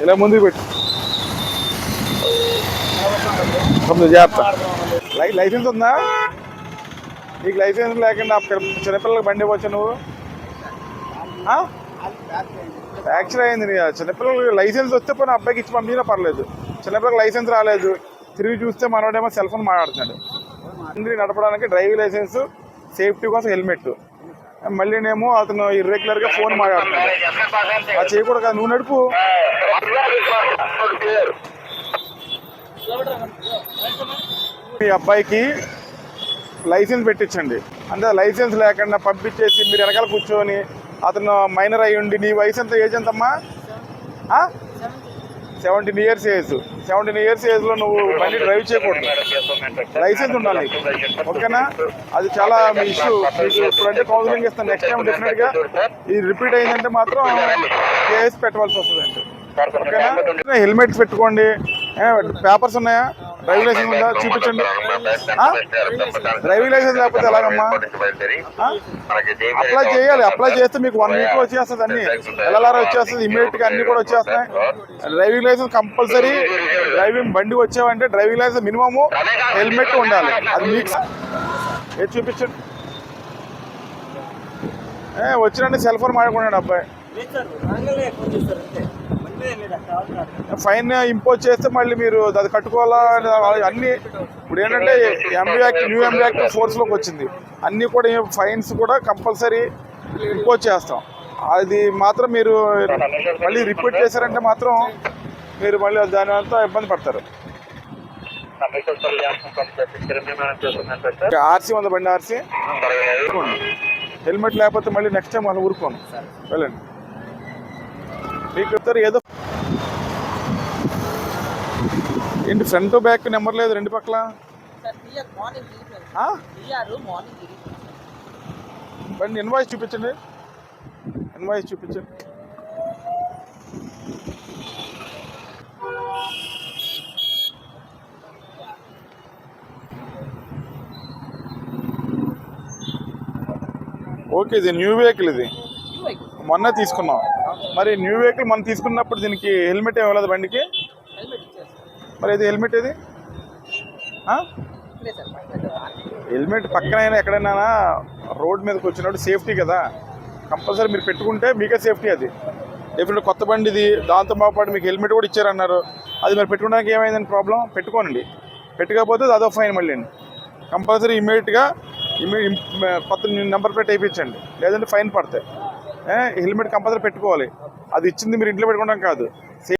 ఇలా ముందుకు పెట్టు. జాగ్రత్త లైసెన్స్ ఉందా? నీకు లైసెన్స్ లేకుండా పిల్ల- చిన్నపిల్లలకు బండి ఇవ్వచ్చు నువ్వు? యాక్చువల్ అయింది చిన్నపిల్లలకి లైసెన్స్ వస్తే పోనీ అబ్బాయికి ఇచ్చి పంపినా పర్లేదు. చిన్నపిల్లలకి లైసెన్స్ రాలేదు. తిరిగి చూస్తే మనోడేమో సెల్ ఫోన్ మాట్లాడుతున్నాడు. బండి నడపడానికి డ్రైవింగ్ లైసెన్స్ సేఫ్టీ కోసం హెల్మెట్. మళ్ళీనేమో అతను ఇర్రెగ్యులర్గా ఫోన్ మాట్లాడుతున్నాడు. అది చేయకూడదు కదా. నువ్వు నడుపు. మీ అబ్బాయికి లైసెన్స్ పెట్టించండి. అంటే లైసెన్స్ లేకుండా పంపించేసి మీరు వెనకాల కూర్చొని అతను మైనర్ అయి ఉండి నీ వయసు ఎంత ఏజ్ ఎంతమ్మా? Seventeen years age seventeen years ఏజ్లో నువ్వు బండి డ్రైవ్ చేయకూడదు. లైసెన్స్ ఉండాలి. ఓకేనా? అది చాలా మీ ఇష్యూ మీకు ఇప్పుడంటే కౌన్సిలింగ్ ఇస్తాను నెక్స్ట్ టైం డెఫినెట్గా ఇది రిపీట్ అయిందంటే మాత్రం కేసు పెట్టవలసి వస్తుందండి. ఓకేనా? హెల్మెట్స్ పెట్టుకోండి. పేపర్స్ ఉన్నాయా? డ్రైవింగ్ లైసెన్స్ ఉందా? చూపించండి? డ్రైవింగ్ లైసెన్స్ లేకపోతే ఎలాగమ్మా? అప్లై చేయాలి. అప్లై చేస్తే మీకు వన్ వీక్ వచ్చేస్తుంది అన్ని. ఎల్ఎల్ఆర్ వచ్చేస్తుంది ఇమీడియట్గా అన్ని కూడా వచ్చేస్తున్నాయి. Driving licence compulsory. డ్రైవింగ్ బండి వచ్చావంటే డ్రైవింగ్ లైసెన్స్ మినిమమ్ హెల్మెట్ ఉండాలి. అది మీకు ఏది చూపించండి. ఏ వచ్చినండి సెల్ ఫోన్ మాట్లాడుకున్నాడు అబ్బాయి. ఫైన్ ఇంపోజ్ చేస్తే మళ్ళీ మీరు అది కట్టుకోవాలా అన్ని ఇప్పుడు ఏంటంటే MB act new MB act ఫోర్స్లోకి వచ్చింది. అన్ని కూడా ఫైన్స్ కూడా కంపల్సరీ ఇంపోజ్ చేస్తాం. అది మాత్రం మీరు మళ్ళీ రిపీట్ చేశారంటే మాత్రం మీరు మళ్ళీ దాని అంతా ఇబ్బంది పడతారు. ఆర్సీ ఉంది బండి ఆర్సీ? హెల్మెట్ లేకపోతే మళ్ళీ నెక్స్ట్ టైం మనం ఊరుకోను. వెళ్ళండి. మీకు చెప్తారు ఏదో ఏంటి ఫ్రంట్ బ్యాక్ నెంబర్ లేదు రెండు పక్కల? బండి ఇన్వాయిస్ చూపించండి. ఇన్వాయిస్ చూపించండి. ఓకే ఇది న్యూ వెహికల్ ఇది. మొన్న తీసుకున్నాం. మరి న్యూ వెహికల్ మనం తీసుకున్నప్పుడు దీనికి హెల్మెట్ ఏమి ఇవ్వలేదు బండికి? మరి ఇది హెల్మెట్ ఇది హెల్మెట్ పక్కన హెల్మెట్ పక్కనైనా ఎక్కడైనా రోడ్ మీదకి వచ్చినప్పుడు సేఫ్టీ కదా. కంపల్సరీ మీరు పెట్టుకుంటే మీకే సేఫ్టీ అది. డెఫినెట్ కొత్త బండి ఇది దాంతో పాటు మీకు హెల్మెట్ కూడా ఇచ్చారన్నారు. అది మరి పెట్టుకోవడానికి ఏమైందని ప్రాబ్లం? పెట్టుకోనండి. పెట్టుకోకపోతే అది అదో ఫైన్ మళ్ళీ. కంపల్సరీ ఇమీడియట్గా కొత్త నెంబర్ ప్లేట్ వేయించండి. లేదంటే ఫైన్ పడతాయి. హెల్మెట్ కంపల్సరీ పెట్టుకోవాలి. అది ఇచ్చింది మీరు ఇంట్లో పెట్టుకోవడం కాదు.